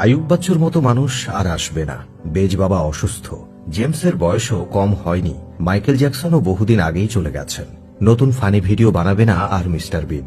আয়ুব বাচ্চুর মতো মানুষ আর আসবে না। বেজ বাবা অসুস্থ। জেমসের বয়সও কম হয়নি। মাইকেল জ্যাকসনও বহুদিন আগেই চলে গেছেন। নতুন ফানি ভিডিও বানাবে না আর মিস্টার বিন।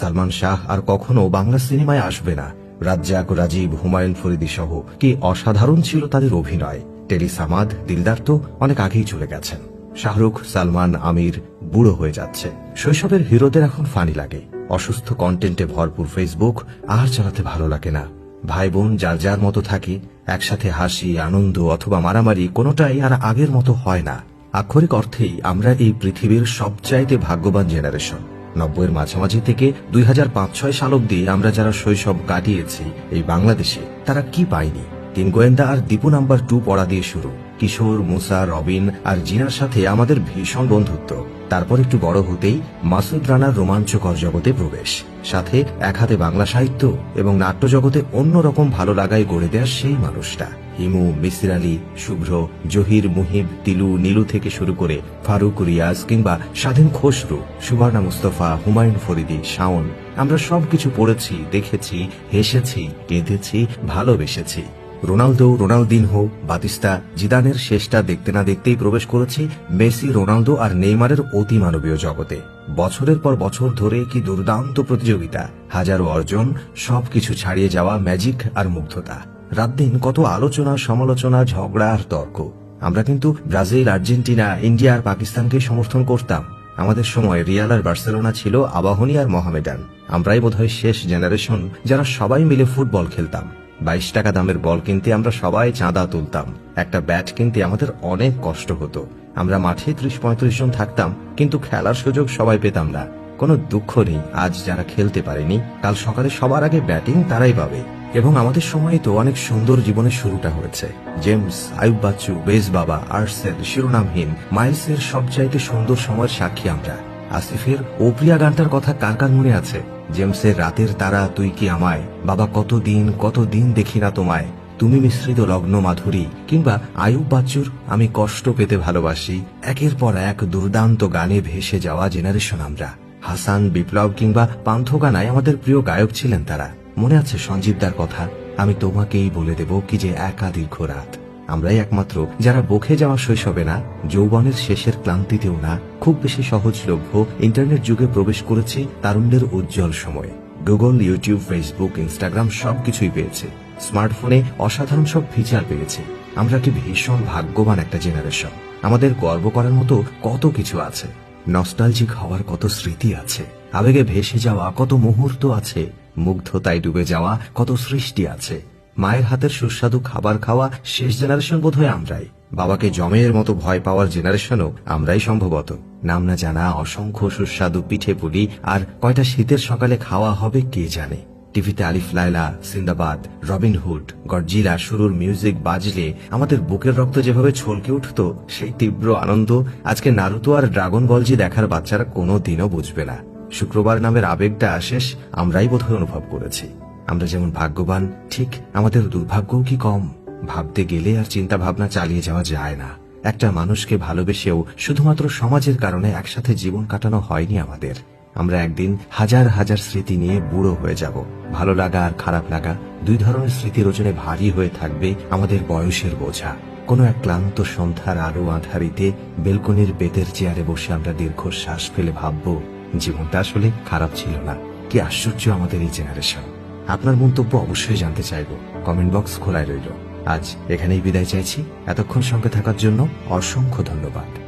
সালমান শাহ আর কখনো বাংলা সিনেমায় আসবে না। রাজ্জাক, রাজীব, হুমায়ুন ফরিদি সহ কি অসাধারণ ছিল তাদের অভিনয়। টেরি সামাদ, দিলদার তো অনেক আগেই চলে গেছেন। শাহরুখ, সালমান, আমির বুড়ো হয়ে যাচ্ছে। শৈশবের হিরোদের এখন ফানি লাগে। অসুস্থ কন্টেন্টে ভরপুর ফেসবুক আর চালাতে ভালো লাগে না। ভাই বোন যার যার মতো থাকে, একসাথে হাসি, আনন্দ অথবা মারামারি কোনোটাই আর আগের মতো হয় না। আক্ষরিক অর্থেই আমরা এই পৃথিবীর সবচাইতে ভাগ্যবান জেনারেশন নব্বইয়ের মাঝামাঝি থেকে দুই হাজার পাঁচ ছয় সাল অব্দি আমরা যারা শৈশব কাটিয়েছি এই বাংলাদেশে, তারা কি পায়নি? তিন গোয়েন্দা আর দীপু নাম্বার টু পড়া দিয়ে শুরু। কিশোর, মুসা, রবিন আর জিনার সাথে আমাদের ভীষণ বন্ধুত্ব। তারপর একটু বড় হতেই মাসুদ রানার রোমাঞ্চকর জগতে প্রবেশ। সাথে এক হাতে বাংলা সাহিত্য এবং নাট্য জগতে অন্যরকম ভালো লাগায় গড়ে দেওয়া সেই মানুষটা। হিমু, মিসির আলী, শুভ্র, জহির, মুহিব, তিলু, নীলু থেকে শুরু করে ফারুক, রিয়াজ কিংবা স্বাধীন খসরু, সুবর্ণা মুস্তফা, হুমায়ুন ফরিদি, শাওন। আমরা সবকিছু পড়েছি, দেখেছি, হেসেছি, কেঁদেছি, ভালোবেসেছি। রোনালদো, রোনালদিনহো, বাতিস্তা, জিদানের শেষটা দেখতে না দেখতেই প্রবেশ করেছি মেসি, রোনালদো আর নেইমারের অতি মানবীয় জগতে। বছরের পর বছর ধরে কি দুর্দান্ত প্রতিযোগিতা, হাজারো অর্জন, সবকিছু ছাড়িয়ে যাওয়া ম্যাজিক আর মুগ্ধতা। রাত দিন কত আলোচনা, সমালোচনা, ঝগড়া আর তর্ক। আমরা কিন্তু ব্রাজিল, আর্জেন্টিনা, ইন্ডিয়া আর পাকিস্তানকে সমর্থন করতাম। আমাদের সময় রিয়াল আর বার্সেলোনা ছিল আবাহনী আর মহামেডান। আমরাই বোধহয় শেষ জেনারেশন যারা সবাই মিলে ফুটবল খেলতাম। বাইশ টাকা দামের বল কিনতে আমরা সবাই চাঁদা তুলতাম। একটা ব্যাট কিনতে আমাদের অনেক কষ্ট হতো। আমরা মাঠে ত্রিশ পঁয়ত্রিশ জন থাকতাম, কিন্তু খেলার সুযোগ সবাই পেতাম না। কোনো দুঃখ নেই, আজ যারা খেলতে পারেনি, কাল সকালে সবার আগে ব্যাটিং তারাই পাবে। এবং আমাদের সময় তো অনেক সুন্দর জীবনের শুরুটা হয়েছে। জেমস, আয়ুব বাচ্চু, বেজ বাবা, আর্সেল, শিরোনামহীন, মাইলসের সবচাইতে সুন্দর সময়ের সাক্ষী আমরা। আসিফের ওপ্রিয়া গানটার কথা কার কার মনে আছে? জেমসের রাতের তারা, তুই কি আমায়? বাবা, কতদিন কতদিন দেখি না তোমায়? তুমি মিশ্রিত লগ্ন মাধুরী, কিংবা আয়ুব বাচ্চুর, আমি কষ্ট পেতে ভালোবাসি। একের পর এক দুর্দান্ত গানে ভেসে যাওয়া জেনারেশন আমরা। হাসান, বিপ্লব, কিংবা পান্থ পান্থগানায় আমাদের প্রিয় গায়ক ছিলেন তারা। মনে আছে সঞ্জীবদার কথা? আমি তোমাকেই বলে দেব কি যে একা দীর্ঘ রাত আমরাই একমাত্র। যারা বখে যাওয়া শৈশবে না, যৌবনের শেষের ক্লান্তিতেও না, খুব বেশি সহজলভ্য ইন্টারনেট যুগে প্রবেশ করেছি তারুণ্যের উজ্জ্বল সময়ে। গুগল ইউটিউব ফেসবুক ইনস্টাগ্রাম সবকিছুই পেয়েছে। স্মার্টফোনে অসাধারণ সব ফিচার পেয়েছে। আমরা কি ভীষণ ভাগ্যবান একটা জেনারেশন আমাদের গর্ব করার মতো কত কিছু আছে। নস্টালজিক হওয়ার কত স্মৃতি আছে। আবেগে ভেসে যাওয়া কত মুহূর্ত আছে। মুগ্ধতায় ডুবে যাওয়া কত সৃষ্টি আছে। মায়ের হাতের সুস্বাদু খাবার খাওয়া শেষ জেনারেশন বোধ হয় আমরাই। বাবাকে জমের মতো ভয় পাওয়ার জেনারেশনও আমরাই সম্ভবত। নাম না জানা অসংখ্য সুস্বাদু পিঠে পুলি আর কয়টা শীতের সকালে খাওয়া হবে কে জানে? টিভিতে Alif, Laila, Sinbad Robin Hood Godzilla, শুরুর মিউজিক বাজলে আমাদের বুকের রক্ত যেভাবে ছলকে উঠত, সেই তীব্র আনন্দ আজকে নারুতো আর ড্রাগন বলজি দেখার বাচ্চারা কোনো দিনও বুঝবে না। শুক্রবার নামের আবেগটা শেষ আমরাই বোধহয় অনুভব করেছি। আমরা যেমন ভাগ্যবান, ঠিক আমাদের দুর্ভাগ্যও কি কম? ভাবতে গেলে আর চিন্তা ভাবনা চালিয়ে যাওয়া যায় না। একটা মানুষকে ভালোবেসেও শুধুমাত্র সমাজের কারণে একসাথে জীবন কাটানো হয়নি আমাদের। আমরা একদিন হাজার হাজার স্মৃতি নিয়ে বুড়ো হয়ে যাব। ভালো লাগা আর খারাপ লাগা দুই ধরনের স্মৃতির ওজনে ভারী হয়ে থাকবে আমাদের বয়সের বোঝা। কোনো এক ক্লান্ত সন্ধ্যার আলো আধারিতে বেলকনির বেতের চেয়ারে বসে আমরা দীর্ঘশ্বাস ফেলে ভাববো, জীবনটা আসলে খারাপ ছিল না। কি আশ্চর্য আমাদের এই জেনারেশন আপনার মন্তব্য অবশ্যই জানতে চাইব। কমেন্ট বক্স খোলায় রইল। আজ এখানেই বিদায় চাইছি। এতক্ষণ সঙ্গে থাকার জন্য অসংখ্য ধন্যবাদ।